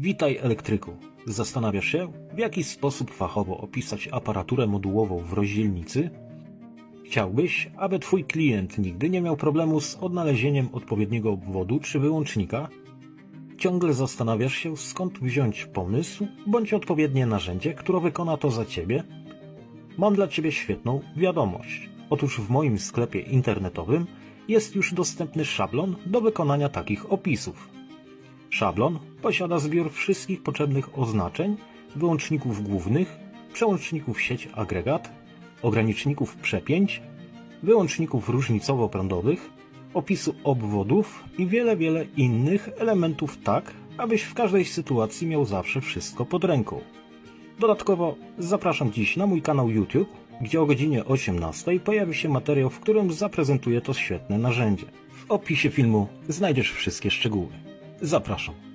Witaj elektryku. Zastanawiasz się, w jaki sposób fachowo opisać aparaturę modułową w rozdzielnicy? Chciałbyś, aby Twój klient nigdy nie miał problemu z odnalezieniem odpowiedniego obwodu czy wyłącznika? Ciągle zastanawiasz się, skąd wziąć pomysł bądź odpowiednie narzędzie, które wykona to za Ciebie? Mam dla Ciebie świetną wiadomość. Otóż w moim sklepie internetowym jest już dostępny szablon do wykonania takich opisów. Szablon posiada zbiór wszystkich potrzebnych oznaczeń, wyłączników głównych, przełączników sieć agregat, ograniczników przepięć, wyłączników różnicowo-prądowych, opisu obwodów i wiele, wiele innych elementów tak, abyś w każdej sytuacji miał zawsze wszystko pod ręką. Dodatkowo zapraszam dziś na mój kanał YouTube, gdzie o godzinie 18 pojawi się materiał, w którym zaprezentuję to świetne narzędzie. W opisie filmu znajdziesz wszystkie szczegóły. Zapraszam.